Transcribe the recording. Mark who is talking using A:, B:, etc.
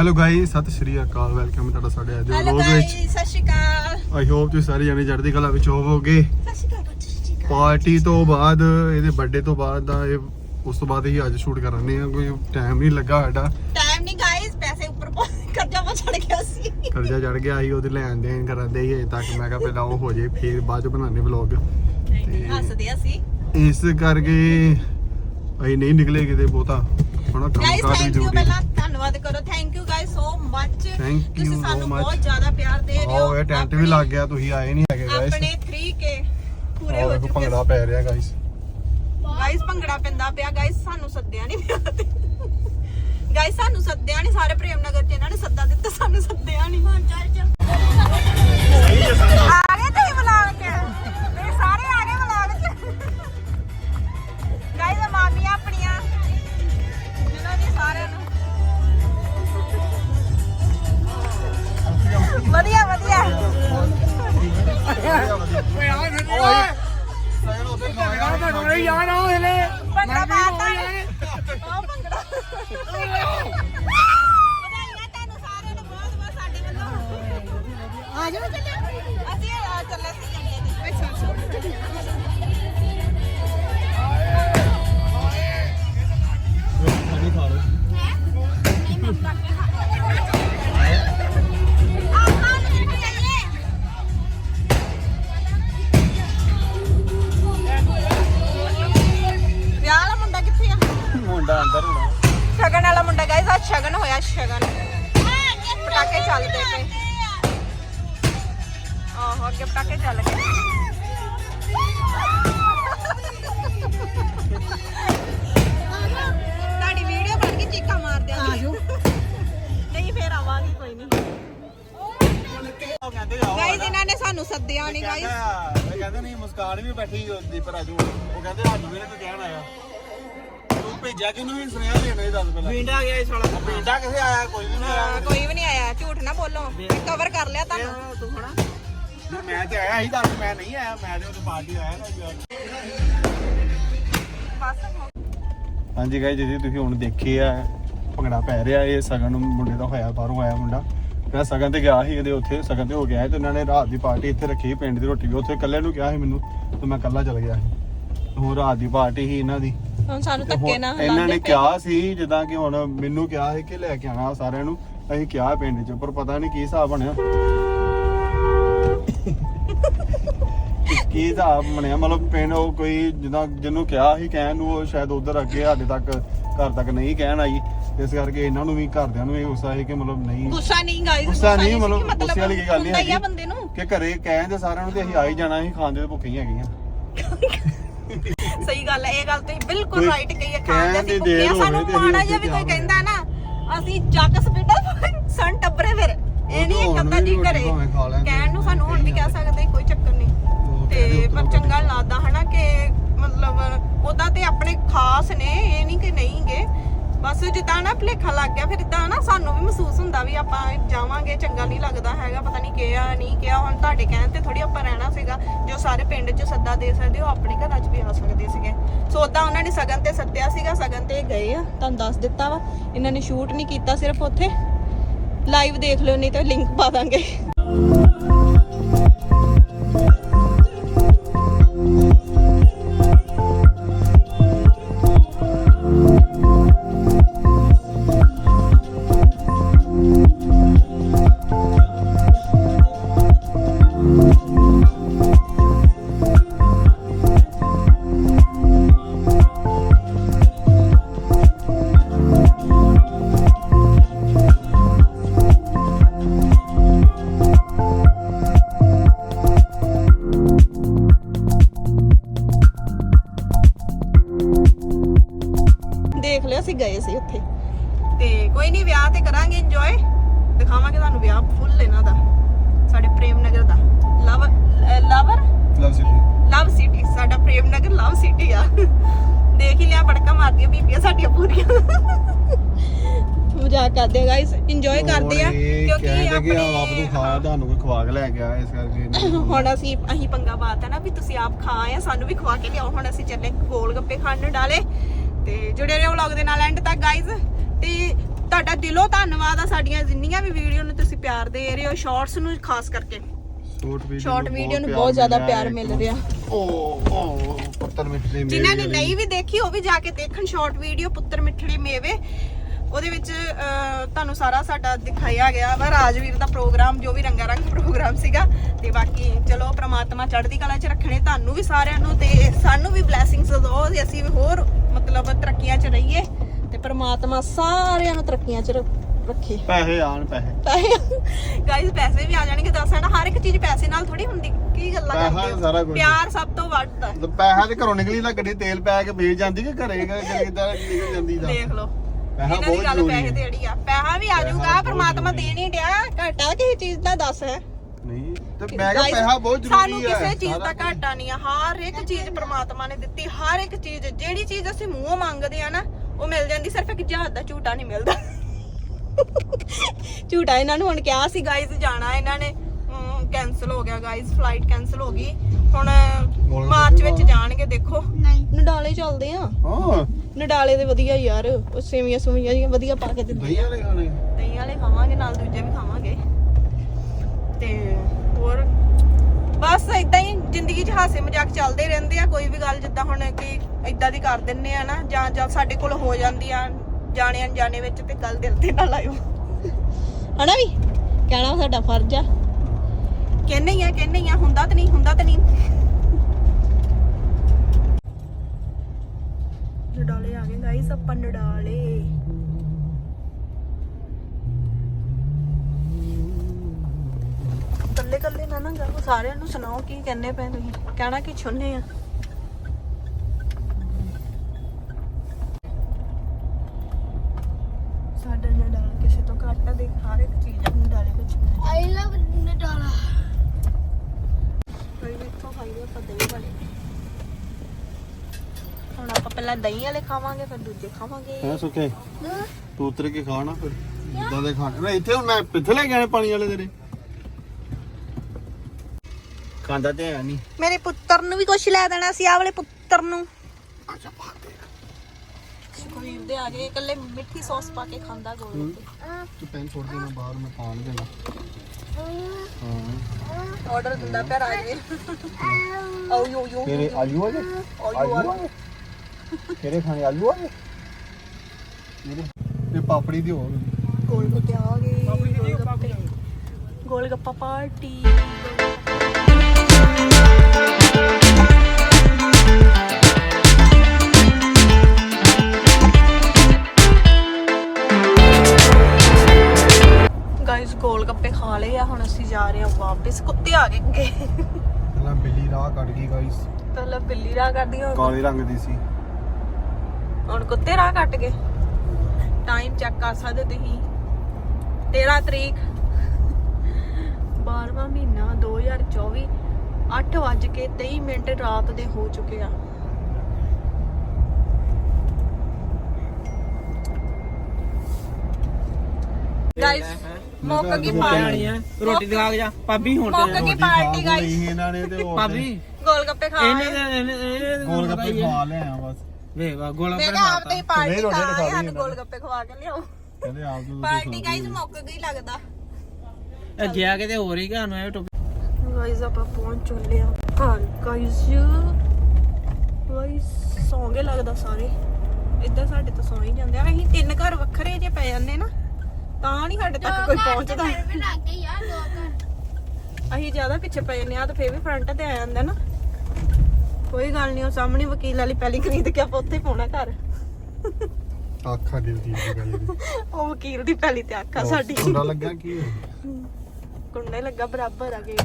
A: Hello guys ਸਤਿ ਸ਼੍ਰੀ ਅਕਾਲ welcome ਤੁਹਾਡਾ ਸਾਡੇ ਅੱਜ ਦੇ
B: ਹੈਲੋ
A: ਵਲੌਗ
B: ਗਾਇਸ
A: ਵਿੱਚ।
B: ਸਤਿ ਸ਼੍ਰੀ ਅਕਾਲ।
A: ਆਈ ਹੋਪ ਤੁਸੀਂ ਸਾਰੇ ਜਣੇ ਚੜ੍ਹਦੀ ਕਲਾ ਵਿੱਚ ਹੋਵੋਗੇ।
B: ਸਤਿ ਸ਼੍ਰੀ ਅਕਾਲ ਬੱਚੇ, ਸਤਿ ਸ਼੍ਰੀ ਅਕਾਲ।
A: ਪਾਰਟੀ ਤੋਂ ਬਾਅਦ ਇਹਦੇ ਬਰਥਡੇ ਤੋਂ ਬਾਅਦ ਦਾ ਇਹ ਉਸ ਤੋਂ ਬਾਅਦ ਹੀ ਅੱਜ ਸ਼ੂਟ ਕਰਨੇ ਆ ਕੋਈ ਟਾਈਮ ਨਹੀਂ ਲੱਗਾ ਸਾਡਾ।
B: ਟਾਈਮ ਨਹੀਂ ਗਾਇਸ ਪੈਸੇ ਉੱਪਰ ਪਹੁੰਚ- ਕਰਜ਼ਾ ਚੜ ਗਿਆ ਸੀ।
A: ਕਰਜ਼ਾ ਚੜ ਗਿਆ ਸੀ ਉਹਦੇ ਲੈਣ ਦੇਣ ਕਰਨ ਦੇ ਹੀ ਅਜੇ ਤੱਕ। ਮੈਂ ਕਿਹਾ ਪਹਿਲਾਂ ਉਹ ਹੋ ਜੇ ਫਿਰ ਬਾਅਦ ਚ ਬਣਾਣੇ ਵਲੌਗ
B: ਹੱਸਦੇ ਅਸੀਂ।
A: ਇਸ ਕਰਕੇ ਅਸੀਂ ਨਹੀਂ ਨਿਕਲੇ ਕਿਤੇ ਬਹੁਤਾ। ਹਣਾ ਕੰਮ
B: ਗਾਇਸ
A: ਕਾਰ ਵੀ
B: ਥੈਂਕ ਯੂ
A: ਜ਼ਰੂਰੀ
B: ਪਹਿਲਾਂ ਧੰਨਵਾਦ ਕਰੋ thank you guys so much
A: Thank you
B: ਤੁਸੀਂ
A: so
B: ਸਾਨੂੰ
A: much.
B: ਬਹੁਤ ਜ਼ਿਆਦਾ ਪਿਆਰ ਦੇ ਰਹੇ
A: ਆਓ
B: ਹੋ
A: ਇਹ ਟੈਂਟ ਵੀ ਲੱਗ ਗਿਆ ਤੁਸੀਂ ਆਏ ਨਹੀਂ ਹੈਗੇ ਗਾਇਸ
B: ਆਪਣੇ 3k ਪੂਰੇ
A: ਆਹ
B: ਹੋ
A: ਦੇਖੋ
B: ਚੁੱਕੇ
A: ਭੰਗੜਾ ਪੈ ਰਿਹਾ ਗਾਇਸ
B: ਗਾਇਸ ਭੰਗੜਾ ਪੈਂਦਾ ਪਿਆ। ਗਾਇਸ ਸਾਨੂੰ ਸੱਦਿਆ ਨਹੀਂ ਪਿਆ ਗਾਇਸ ਸਾਨੂੰ ਸੱਦਿਆ ਨਹੀਂ ਸਾਰੇ ਪ੍ਰੇਮ ਨਗਰ ਚ ਇਹਨਾਂ ਨੇ ਸੱਦਾ ਦਿੱਤਾ ਸਾਨੂੰ ਸੱਦਿਆ ਨਹੀਂ ਹਾਂ ਚੱਲ। ਚੱਲ ਵਧਾਈਆਂ ਤੁਹਾਨੂੰ ਸਾਰਿਆਂ ਨੂੰ ਬਹੁਤ ਬਹੁਤ ਸਾਡੇ ਵੱਲੋਂ ਆ ਜਾਓ ਅਸੀਂ ਆ ਚੱਲੇ ਸੀ ਜੰਗੇ ਤੇ ਵਿਆਹ ਮੁੰਡਾ ਕਿੱਥੇ ਆ?
A: ਮੁੰਡਾ ਅੰਦਰ ਹੋਣਾ।
B: ਸ਼ਗਨ ਵਾਲਾ ਮੁੰਡਾ ਗਾਇਸ ਅੱਜ ਸ਼ਗਨ ਹੋਇਆ ਸ਼ਗਨ। ਪਟਾਕੇ ਚੱਲਦੇ ਪਏ। ਆਹੋ ਅੱਗੇ ਪਟਾਕੇ ਚੱਲ ਗਏ। ਤੁਹਾਡੀ ਵੀਡੀਓ ਬਣ ਕੇ ਚੀਕਾਂ ਮਾਰ ਦਿਆਂਗੇ ਆਜੋ। ਨਹੀਂ ਫੇਰ ਆਵਾਂਗੇ ਕੋਈ ਨਹੀਂ। ਗਾਇਸ ਇਹਨਾਂ ਨੇ ਸਾਨੂੰ ਸੱਦਿਆ ਨਹੀਂ ਗਾਇਸ
A: ਕਹਿੰਦੇ ਨਹੀਂ ਮੁਸਕਾਨ ਵੀ ਬੈਠੀ ਹੁੰਦੀ ਪਰ ਅਜੂ ਉਹ ਕਹਿੰਦੇ ਅੱਜ ਵੀ ਤੂੰ ਕਹਿਣ ਆਇਆ। ਭੇਜਿਆ ਕਿਨੂੰ ਵੀ ਸੁਨੇਹਾ ਦੇਣਾ ਇਹ ਦੱਸ ਪਹਿਲਾਂ। ਪਿੰਡਾ ਗਿਆ ਇਸ ਵਾਲਾ। ਪਿੰਡਾ ਕਿਸੇ ਆਇਆ? ਕੋਈ ਵੀ ਨਹੀਂ ਆਇਆ।
B: ਕੋਈ ਵੀ ਨਹੀਂ ਆਇਆ। ਝੂਠ ਨਾ ਬੋਲੋ। ਕਵਰ ਕਰ ਲਿਆ ਤੁਹਾਨੂੰ।
A: ਤੂੰ ਹਣਾ ਮੈਂ ਤੇ ਆਇਆ ਸੀ ਦੱਸ ਮੈਂ ਨਹੀਂ ਆਇਆ। ਮੈਂ ਤੇ ਉਹ ਪਾਰਟੀ ਆਇਆ ਨਾ ਹਾਂਜੀ ਗਾਇਸ ਜੀ ਤੁਸੀਂ ਹੁਣ ਦੇਖੇ ਆ ਭੰਗੜਾ ਪੈ ਰਿਹਾ ਇਹ ਸਗਨ ਮੁੰਡੇ ਦਾ ਹੋਇਆ ਬਾਹਰੋਂ ਆਇਆ ਮੁੰਡਾ। ਮੈਂ ਸਗਨ ਤੇ ਗਿਆ ਸੀ ਇਹਦੇ ਉੱਥੇ ਸਗਨ ਤੇ ਹੋ ਗਿਆ ਤੇ ਉਹਨਾਂ ਨੇ ਰਾਤ ਦੀ ਪਾਰਟੀ ਇੱਥੇ ਰੱਖੀ ਪਿੰਡ ਦੀ ਰੋਟੀ। ਵੀ ਉੱਥੇ ਇਕੱਲੇ ਨੂੰ ਕਿਹਾ ਸੀ ਮੈਨੂੰ ਤੇ ਮੈਂ ਇਕੱਲਾ ਚਲ ਗਿਆ ਸੀ। ਹੁਣ ਰਾਤ ਦੀ ਪਾਰਟੀ ਸੀ ਇਹਨਾਂ ਦੀ।
B: ਹੁਣ ਸਾਨੂੰ
A: ਤੇ
B: ਧੱਕੇ
A: ਹੁਣ
B: ਨਾ
A: ਇਹਨਾਂ ਨੇ ਕਿਹਾ ਸੀ ਜਿੱਦਾਂ ਕਿ ਹੁਣ ਮੈਨੂੰ ਕਿਹਾ ਸੀ ਕਿ ਲੈ ਕੇ ਆਣਾ ਸਾਰਿਆਂ ਨੂੰ ਅਸੀਂ ਕਿਹਾ ਪਿੰਡ 'ਚ ਪਰ ਪਤਾ ਨਹੀਂ ਕੀ ਹਿਸਾਬ ਬਣਿਆ। ਕੀ ਹਿਸਾਬ ਬਣਿਆ? ਮਤਲਬ ਪਿੰਡ ਉਹ ਕੋਈ ਜਿੱਦਾਂ ਜਿਹਨੂੰ ਕਿਹਾ ਸੀ ਕਹਿਣ ਨੂੰ ਉਹ ਸ਼ਾਇਦ ਉਧਰ ਅੱਗੇ ਸਾਡੇ ਤੱਕ ਘਰ ਤੱਕ ਨਹੀਂ ਕਹਿਣ ਆਈ। ਇਸ ਕਰਕੇ ਇਹਨਾਂ ਨੂੰ ਵੀ ਘਰਦਿਆਂ ਨੂੰ ਇਹ ਗੁੱਸਾ ਸੀ ਕਿ ਮਤਲਬ ਨਹੀਂ।
B: ਗੁੱਸਾ ਨਹੀਂ ਗਾਇਸ
A: ਗੁੱਸਾ ਨਹੀਂ ਮਤਲਬ ਗੁੱਸੇ ਵਾਲੀ ਗੱਲ ਨਹੀਂ
B: ਹੀ ਆ
A: ਹੈਗੀ
B: ਬੰਦੇ ਨੂੰ।
A: ਕਿ ਘਰੇ ਕਹਿੰਦੇ ਸਾਰਿਆਂ ਨੂੰ ਤੇ ਅਸੀਂ ਆ ਹੀ ਜਾਣਾ ਅਸੀਂ ਖਾਂਦੇ ਤੇ ਭੁੱਖੇ ਹੀ ਹੈਗੀਆਂ
B: ਸਹੀ ਗੱਲ ਹੈ ਇਹ ਗੱਲ ਤੁਸੀਂ ਬਿਲਕੁਲ ਰਾਈਟ ਕਹੀ ਹੈ ਖਾਂਦੇ
A: ਦੀ
B: ਸੀ ਭੁੱਖੇ ਸਾਨੂੰ
A: ਅਸੀਂ
B: ਮਾੜਾ ਜਿਹਾ ਵੀ ਕੋਈ ਕਹਿੰਦਾ ਨਾ ਅਸੀਂ ਜੱਗ ਸਪੀਡਾ ਸਨ ਟੱਬਰੇ ਫਿਰ। ਇਹ ਨਹੀਂ
A: ਉਦੋਂ
B: ਇੱਕ ਅੱਧਾ
A: ਹੁਣ
B: ਜੀ ਘਰੇ। ਕਹਿਣ ਨੂੰ ਸਾਨੂੰ ਹੁਣ ਵੀ ਕਹਿ ਸਕਦੇ ਕੋਈ ਚੱਕਰ ਨਹੀਂ। ਤੇ ਪਰ ਚੰਗਾ ਲੱਗਦਾ ਹਨਾ ਕਿ ਮਤਲਬ ਉਹਦਾ ਤੇ ਆਪਣੇ ਖਾਸ ਨੇ ਇਹ ਨਹੀਂ ਕਿ ਨਹੀਂਗੇ। ਬਸ ਜਿੱਦਾਂ ਨਾ ਭਲੇਖਾ ਲੱਗ ਗਿਆ, ਫਿਰ ਇਦਾਂ ਨਾ ਸਾਨੂੰ ਵੀ ਮਹਿਸੂਸ ਹੁੰਦਾ ਵੀ ਆਪਾਂ ਜਾਵਾਂਗੇ, ਚੰਗਾ ਨਹੀਂ ਲੱਗਦਾ ਹੈਗਾ, ਪਤਾ ਨਹੀਂ ਕਿਹਾ ਨਹੀਂ ਕਿਹਾ। ਹੁਣ ਤੁਹਾਡੇ ਕਹਿਣ ਤੇ ਥੋੜੀ ਆਪਾਂ ਰਹਿਣਾ ਸੀਗਾ, ਜੋ ਸਾਰੇ ਪਿੰਡ 'ਚ ਸੱਦਾ ਦੇ ਸਕਦੇ ਹੋ ਆਪਣੇ ਘਰਾਂ 'ਚ ਵੀ ਆ ਸਕਦੇ ਸੀਗੇ। ਸੋ ਉਦਾਂ ਉਹਨਾਂ ਨੇ ਸਗਨ ਤੇ ਸੱਦਿਆ ਸੀਗਾ, ਸਗਨ ਤੇ ਗਏ ਆ, ਤੁਹਾਨੂੰ ਦੱਸ ਦਿੱਤਾ ਵਾ। ਇਹਨਾਂ ਨੇ ਸ਼ੂਟ ਨਹੀਂ ਕੀਤਾ, ਸਿਰਫ ਉੱਥੇ ਲਾਈਵ ਦੇਖ ਲਿਓ, ਨਹੀਂ ਤਾਂ ਲਿੰਕ ਪਾ ਦਾਂਗੇ। ਅਸੀਂ ਗਏ ਸੀ ਉੱਥੇ। ਤੇ ਕੋਈ ਨਹੀਂ ਵਿਆਹ ਤੇ ਕਰਾਂਗੇ ਇੰਜੋਏ ਦਿਖਾਵਾਂਗੇ ਤੁਹਾਨੂੰ ਵਿਆਹ ਫੁੱਲ ਇਹਨਾਂ ਦਾ ਸਾਡੇ ਪ੍ਰੇਮ ਨਗਰ ਦਾ। Love lover?
A: Love city.
B: Love city ਸਾਡਾ ਪ੍ਰੇਮ ਨਗਰ ਲਵ ਸਿਟੀ ਆ। ਦੇਖ ਹੀ ਲਿਆ ਬੜਕਾ ਮਾਰਦੀਆਂ ਬੀਬੀਆਂ ਸਾਡੀਆਂ ਪੂਰੀਆਂ। ਮਜ਼ਾਕ ਕਰਦੇ ਗਾਇਸ ਇੰਜੋਏ ਕਰਦੇ ਆ। ਕਿਉਂਕਿ
A: ਕਿ ਆਪ ਨੂੰ
B: ਆਪਣੇ
A: ਖਾ ਤੁਹਾਨੂੰ ਕੋਈ ਖਵਾ ਕੇ ਲੈ ਗਿਆ ਇਸ ਕਰਕੇ।
B: ਹੁਣ ਅਸੀਂ ਅਸੀਂ ਪੰਗਾ ਬਾਤ ਹੈ ਨਾ ਵੀ ਤੁਸੀਂ ਆਪ ਖਾ ਆਏ ਆ ਸਾਨੂੰ ਵੀ ਖਵਾ ਕੇ ਲਿਆਓ। ਹੁਣ ਅਸੀਂ ਚੱਲੇ ਗੋਲ ਗੱਪੇ ਖਾਣ ਨੂੰ ਡਾਲੇ। ਤੇ ਜੁੜੇ ਰਹੋ ਵਲੌਗ ਦੇ ਨਾਲ ਐਂਡ ਤੱਕ ਗਾਇਜ਼ ਤੇ ਤੁਹਾਡਾ ਦਿਲੋਂ ਧੰਨਵਾਦ ਆ ਸਾਡੀਆਂ ਜਿੰਨੀਆਂ ਵੀ ਵੀਡੀਓ ਨੂੰ ਤੁਸੀਂ ਪਿਆਰ ਦੇ ਰਹੇ ਹੋ ਸ਼ਾਰਟਸ ਨੂੰ ਖਾਸ ਕਰਕੇ।
A: ਸ਼ਾਰਟ ਵੀਡੀਓ
B: ਨੂੰ ਬਹੁਤ ਜ਼ਿਆਦਾ ਪਿਆਰ ਮਿਲ ਰਿਹਾ
A: ਓ ਓ ਪੁੱਤਰ ਮਿੱਠੇ
B: ਜਿਨ੍ਹਾਂ ਨੇ ਨਹੀਂ ਵੀ ਦੇਖੀ ਉਹ ਵੀ ਜਾ ਕੇ ਦੇਖਣ ਸ਼ਾਰਟ ਵੀਡੀਓ ਪੁੱਤਰ ਮਿੱਠੜੇ ਮੇਵੇ। ਉਹਦੇ ਵਿੱਚ ਤੁਹਾਨੂੰ ਸਾਰਾ ਸਾਡਾ ਦਿਖਾਇਆ ਗਿਆ ਵਾ ਰਾਜਵੀਰ ਦਾ ਪ੍ਰੋਗਰਾਮ ਜੋ ਵੀ ਰੰਗਾ ਰੰਗ ਪ੍ਰੋਗਰਾਮ ਸੀਗਾ। ਤੇ ਬਾਕੀ ਚਲੋ ਪ੍ਰਮਾਤਮਾ ਚੜ੍ਹਦੀ ਕਲਾ 'ਚ ਰੱਖਣੇ ਤੁਹਾਨੂੰ ਵੀ ਸਾਰਿਆਂ ਨੂੰ ਤੇ ਸਾਨੂੰ ਵੀ ਬਲੇਸਿੰਗਸ ਦਿਓ ਤੇ ਅਸੀਂ ਵੀ ਹੋਰ ਮਤਲਬ ਤਰੱਕੀਆਂ 'ਚ ਰਹੀਏ। ਤੇ ਪ੍ਰਮਾਤਮਾ ਸਾਰਿਆਂ ਨੂੰ ਤਰੱਕੀਆਂ 'ਚ ਰੱਖੇ
A: ਪੈਸੇ ਆਣ ਪੈਸੇ।
B: ਪੈਸੇ ਗਾਇਸ ਪੈਸੇ ਵੀ ਆ ਜਾਣਗੇ ਦੱਸ ਹੈ ਨਾ ਹਰ ਇੱਕ ਚੀਜ਼ ਪੈਸੇ ਨਾਲ ਥੋੜੀ ਹੁੰਦੀ। ਕੀ ਗੱਲਾਂ ਕਰਦੇ ਹੋ? ਪਿਆਰ ਸਭ ਤੋਂ ਵੱਧ
A: ਪੈਸਾ ਤੇ ਘਰੋਂ ਨਿਕਲੀ ਨਾ ਗੱਡੀ ਤੇਲ ਪੈ ਕੇ ਵੇਚ ਜਾਂਦੀ ਕਿ ਘਰੇ ਕਿਦਾਂ ਨਿਕਲ ਜਾਂਦੀ ਦਾ
B: ਦੇਖ ਲਓ।
A: ਪੈਸਾ
B: ਇਹਨਾਂ ਦੀ
A: ਬਹੁਤ
B: ਗੱਲ
A: ਜ਼ਰੂਰੀ
B: ਪੈਸੇ
A: ਹੈ।
B: ਤੇ ਅੜੀ ਆ ਪੈਸਾ ਵੀ ਆ
A: ਪੈਸਾ
B: ਜਾਊਗਾ
A: ਬਹੁਤ
B: ਪਰਮਾਤਮਾ
A: ਜ਼ਰੂਰੀ
B: ਦੇ ਨਹੀਂ ਡਿਆ ਘਾਟਾ ਕਿਸੇ ਚੀਜ਼ ਦਾ ਦੱਸ। ਹੈ
A: ਨਹੀਂ ਤੇ ਮੈਂ ਕਿਹਾ
B: Guys,
A: ਪੈਸਾ ਬਹੁਤ
B: ਸਾਨੂੰ
A: ਜ਼ਰੂਰੀ ਹੈ
B: ਕਿਸੇ ਚੀਜ਼ ਦਾ
A: ਸਾਰਾ ਕੁਝ।
B: ਘਾਟਾ ਨਹੀਂ ਆ ਹਰ ਇੱਕ ਚੀਜ਼ ਪ੍ਰਮਾਤਮਾ ਨੇ ਦਿੱਤੀ ਹਰ ਇੱਕ ਚੀਜ਼ ਜਿਹੜੀ ਚੀਜ਼ ਅਸੀਂ ਮੂੰਹੋਂ ਮੰਗਦੇ ਆ ਨਾ ਉਹ ਮਿਲ ਜਾਂਦੀ ਸਿਰਫ ਇੱਕ ਜਹਾਜ਼ ਦਾ ਝੂਟਾ ਨਹੀਂ ਮਿਲਦਾ। ਝੂਟਾ ਇਹਨਾਂ ਨੂੰ ਹੁਣ ਕਿਹਾ ਸੀ ਗਾਇਜ਼ ਜਾਣਾ ਇਹਨਾਂ ਨੇ ਕੈਨਸਲ ਹੋ ਗਿਆ ਗਾਇਜ਼ ਫਲਾਈਟ ਕੈਨਸਲ ਹੋ ਗਈ। ਹੁਣ ਮਾਰਚ ਵਿੱਚ ਜਾਣਗੇ ਦੇਖੋ। ਚੱਲਦੇ ਆ।
A: ਹਾਂ।
B: ਨਡਾਲੇ ਦੇ ਵਧੀਆ ਯਾਰ ਉਹ ਸੇਵੀਆਂ ਸੁਵੀਆਂ ਜਿਹੀਆਂ ਵਧੀਆ ਪਾ ਕੇ ਦਿੰਦੇ
A: ਦਹੀਂ ਵਾਲੇ ਖਾਣੇ?
B: ਦਹੀਂ ਵਾਲੇ ਖਾਵਾਂਗੇ ਨਾਲ ਦੂਜੇ ਵੀ ਖਾਵਾਂਗੇ। ਤੇ ਹੋਰ ਬਸ ਇਦਾਂ ਹੀ ਜ਼ਿੰਦਗੀ 'ਚ ਹਾਸੇ ਮਜ਼ਾਕ ਚੱਲਦੇ ਰਹਿੰਦੇ ਆ ਕੋਈ ਵੀ ਗੱਲ ਜਿੱਦਾਂ ਹੁਣ ਕਿ ਇਦਾਂ ਦੀ ਕਰ ਦਿੰਨੇ ਆ ਨਾ ਜਾਂ ਜਾਂ ਸਾਡੇ ਕੋਲ ਹੋ ਜਾਂਦੀ ਆ ਜਾਣੇ ਅਣਜਾਣੇ ਵਿੱਚ ਤੇ ਗੱਲ ਦਿਲ ਤੇ ਨਾ ਲਾਇਓ। ਹਨਾ ਵੀ? ਕਹਿਣਾ ਸਾਡਾ ਫਰਜ਼ ਆ। ਕਹਿੰਦੇ ਹੀ ਆ ਕਹਿੰਦੇ ਹੀ ਆ ਹੁੰਦਾ ਤੇ ਨਹੀਂ ਹੁੰਦਾ ਤੇ ਨਹੀਂ। ਨਡਾਲੇ ਆ ਗਏ ਗਾਈਸ ਆਪਾਂ ਨਡਾਲੇ ਕੱਲੇ ਕੱਲੇ ਨਾ ਨਾ ਗਾਓ ਸਾਰਿਆਂ ਨੂੰ ਸੁਣਾਓ ਕੀ ਕਹਿੰਦੇ ਪਏ ਤੁਸੀਂ, ਕਹਿਣਾ ਕੀ ਛੁੰਨੇ ਆ ਸਾਡਾ ਨਡਾਲ ਕਿਸੇ ਤੋਂ ਘੱਟ ਆ ਦੇਖ ਹਰ ਇੱਕ ਚੀਜ਼ ਆ ਨਡਾਲੇ ਵਿੱਚ
C: I love Nutella.
B: ਕੋਈ ਵੀ ਇੱਥੋਂ ਖਾਈਏ ਆਪਾਂ ਦਹੀਂ ਵਾਲੇ ਹੁਣ ਆਪਾਂ ਪਹਿਲਾਂ ਦਹੀਂ ਵਾਲੇ ਖਾਵਾਂਗੇ ਫਿਰ ਦੂਜੇ ਖਾਵਾਂਗੇ।
A: ਹੈ ਸੁੱਕੇ ਤੂੰ ਉਤਰ ਕੇ ਖਾਣਾ ਫਿਰ। ਜਿੱਦਾਂ ਦੇ ਖਾਣੇ ਨਾ ਇੱਥੇ ਹੁਣ ਮੈਂ ਪਿੱਥੇ ਲੈ ਕੇ ਆਣੇ ਪਾਣੀ ਵਾਲੇ ਤੇਰੇ। ਖਾਂਦਾ ਤੇ ਹੈ ਨਹੀਂ
B: ਮੇਰੇ ਪੁੱਤਰ ਨੂੰ ਵੀ ਕੁਝ ਲੈ ਦੇਣਾ ਸੀ ਆਹ ਵਾਲੇ ਪੁੱਤਰ ਨੂੰ।
A: ਅੱਛਾ ਪਾ ਦੇ।
B: ਸੁਖਵੀਰ ਦੇ ਆ ਗਏ ਇਕੱਲੇ ਮਿੱਠੀ ਸੌਸ ਪਾ ਕੇ ਖਾਂਦਾ ਗੋਲ
A: ਤੂੰ। ਪੈਨ ਛੋੜ ਦੇਣਾ ਬਾਹਰ ਮੈਂ ਖਾਣ ਦੇਣਾ। ਹਾਂ।
B: ਆਰਡਰ ਦਿੰਦਾ ਪਿਆ ਰਾਜੇ। ਓ ਯੋ ਯੋ
A: ਤੇਰੇ ਆਲੂ ਵਾਲੇ
B: ਆਲੂ ਵਾਲੇ।
A: ਕਿਹੜੇ ਖਾਣੇ? ਆਲੂ ਵਾਲੇ? ਮੇਰੇ ਇਹ ਪਾਪੜੀ ਦੀ ਹੋਰ
B: ਗੋਲ ਗੱਪੇ ਆ ਗਏ ਗੋਲ ਗੱਪੇ ਗੋਲ ਗੱਪਾ ਪਾਰਟੀ। ਗਾਇਸ ਗੋਲ ਗੱਪੇ ਖਾ ਲਏ ਆ ਹੁਣ ਅਸੀਂ ਜਾ ਰਹੇ ਹਾਂ ਵਾਪਸ। ਕੁੱਤੇ ਆ ਗਏ ਅੱਗੇ।
A: ਪਹਿਲਾਂ ਬਿੱਲੀ ਰਾਹ ਕੱਢ ਗਈ ਗਾਇਸ
B: ਪਹਿਲਾਂ ਬਿੱਲੀ ਰਾਹ ਕਰਦੀ ਹੁਣ
A: ਕਾਲੇ ਰੰਗ ਦੀ ਸੀ।
B: ਹੁਣ ਕੁੱਤੇ ਰਾਹ ਕੱਟ ਗਏ। ਟਾਈਮ ਚੈੱਕ ਕਰ ਸਕਦੇ ਤੁਸੀਂ। 13 ਤਰੀਕ। 12ਵਾਂ ਮਹੀਨਾ 2024 8 ਵੱਜ ਕੇ 23 ਮਿੰਟ ਰਾਤ ਦੇ ਹੋ ਚੁੱਕੇ ਆ। ਗਾਇਸ ਮੁੱਕ ਗਈ ਪਾਰਟੀ।
D: ਰੋਟੀ ਦਿਖਾ ਕੇ ਜਾ। ਭਾਬੀ ਹੁਣ
B: ਮੁੱਕ ਗਈ ਪਾਰਟੀ ਗਾਇਸ
A: ਇਹਨਾਂ ਨੇ ਤੇ ਹੋਰ
D: ਭਾਬੀ।
B: ਗੋਲ ਗੱਪੇ ਖਾ
D: ਇਹਨੇ
B: ਆਏ।
D: ਇਹਨੇ ਇਹਨੇ
A: ਗੋਲ ਗੱਪੇ ਖਾ ਲਿਆ ਬਸ।
D: ਵੇ ਵਾ ਗੋਲਾ
B: ਮੈਂ
D: ਪਰ
B: ਕਿਹਾ ਆਪ ਤੇ ਹੀ ਪਾਰਟੀ
A: ਨਹੀਂ, ਰੋਟੀ
B: ਖਾ
A: ਤਾਂ ਖਾ
B: ਆਏ
A: ਲਈ
B: ਸਾਨੂੰ
A: ਇਹਨਾਂ
B: ਗੋਲ ਗੱਪੇ ਖਵਾ ਕੇ ਲਿਆਓ।
A: ਕਹਿੰਦੇ ਆਪ ਤੋਂ
B: ਪਾਰਟੀ ਗਾਇਸ ਮੁੱਕ ਗਈ ਲੱਗਦਾ।
D: ਇਹ ਗਿਆ ਕਿਤੇ ਹੋਰ ਹੀ ਘਰ ਨੂੰ ਐ ਟੁੱਕ
B: ਗਾਇਸ ਆਪਾਂ ਪਹੁੰਚ ਚੁੱਲੇ ਆ ਘਰ। ਗਾਇਸ ਗਾਇਸ ਸੌਂਗੇ ਲੱਗਦਾ ਸਾਰੇ। ਇੱਧਰ ਸਾਡੇ ਤਾਂ ਸੌਂ ਹੀ ਜਾਂਦੇ ਆ। ਅਸੀਂ ਤਿੰਨ ਘਰ ਵੱਖਰੇ ਜੇ ਪੈ ਜਾਂਦੇ ਨਾ ਤਾਂ ਨਹੀਂ ਸਾਡੇ ਤੱਕ ਕੋਈ ਪਹੁੰਚਦਾ।
C: ਦੋ
B: ਅਸੀਂ ਜ਼ਿਆਦਾ ਪਿੱਛੇ ਪੈ ਜਾਂਦੇ ਆ ਤਾਂ ਫੇਰ ਵੀ ਫਰੰਟ ਤੇ ਆ ਜਾਂਦਾ ਨਾ। ਕੋਈ ਗੱਲ ਨਹੀਂ ਉਹ ਸਾਹਮਣੇ ਵਕੀਲ ਵਾਲੀ ਪਹਿਲੀ ਖਰੀਦ ਕੇ ਆਪਾਂ ਉੱਥੇ ਪਾਉਣਾ ਘਰ।
A: ਆਖਾ ਦਿਲ ਦੀ ਗੱਲ ਦੀ
B: ਉਹ ਵਕੀਲ ਦੀ ਪਹਿਲੀ ਤੇ ਆਖਾ ਸਾਡੀ।
A: ਕੁੰਡਾ ਲੱਗਿਆ ਕੀ?
B: ਕੁੰਡੇ ਲੱਗਾ ਬਰਾਬਰ ਆ ਗੇਟ